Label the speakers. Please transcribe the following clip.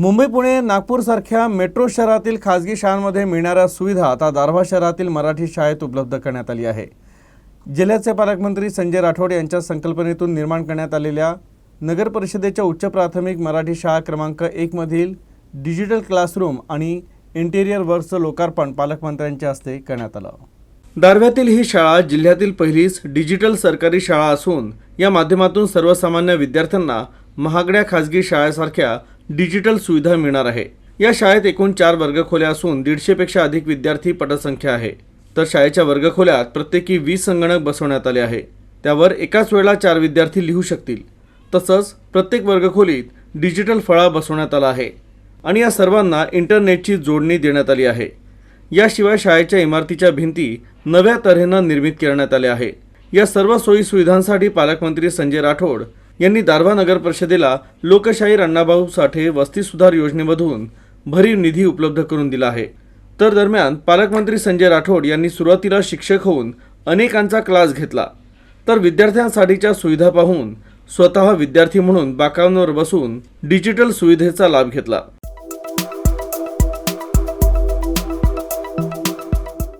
Speaker 1: Mumbai Pune नागपूरसारख्या metro शहरातील खाजगी शाळांमध्ये मिळणाऱ्या सुविधा आता दारव्हा शहरातील मराठी शाळेत उपलब्ध करण्यात आली आहे. जिल्ह्याचे पालकमंत्री संजय राठोड यांच्या संकल्पनेतून निर्माण करण्यात आलेल्या नगर परिषदेच्या उच्च प्राथमिक मराठी शाळा क्रमांक एकमधील डिजिटल क्लासरूम आणि इंटेरियर वर्कचं लोकार्पण पालकमंत्र्यांच्या हस्ते करण्यात आलं. दारव्यातील ही शाळा जिल्ह्यातील पहिलीच डिजिटल सरकारी शाळा असून या माध्यमातून सर्वसामान्य विद्यार्थ्यांना महागड्या खाजगी शाळेसारख्या डिजिटल सुविधा मिळणार आहे. या शाळेत एकूण चार वर्गखोल्या असून दीडशेपेक्षा अधिक विद्यार्थी पटसंख्या आहे. तर शाळेच्या वर्गखोल्यात प्रत्येकी वीस संगणक बसवण्यात आले आहे. त्यावर एकाच वेळेला चार विद्यार्थी लिहू शकतील. तसंच प्रत्येक वर्गखोलीत डिजिटल फळा बसवण्यात आला आहे आणि या सर्वांना इंटरनेटची जोडणी देण्यात आली आहे. याशिवाय शाळेच्या इमारतीच्या भिंती नव्या तऱ्हेनं निर्मित करण्यात आल्या आहे. या सर्व सोयी सुविधांसाठी पालकमंत्री संजय राठोड यांनी दारव्हा नगर परिषदेला लोकशाहीर अण्णाभाऊ साठे वस्ती सुधार योजनेमधून भरीव निधी उपलब्ध करून दिला आहे. तर दरम्यान पालकमंत्री संजय राठोड यांनी सुरुवातीला शिक्षक होऊन अनेकांचा क्लास घेतला. तर विद्यार्थ्यांसाठीच्या सुविधा पाहून स्वतः विद्यार्थी म्हणून बाकांवर बसून डिजिटल सुविधेचा लाभ घेतला.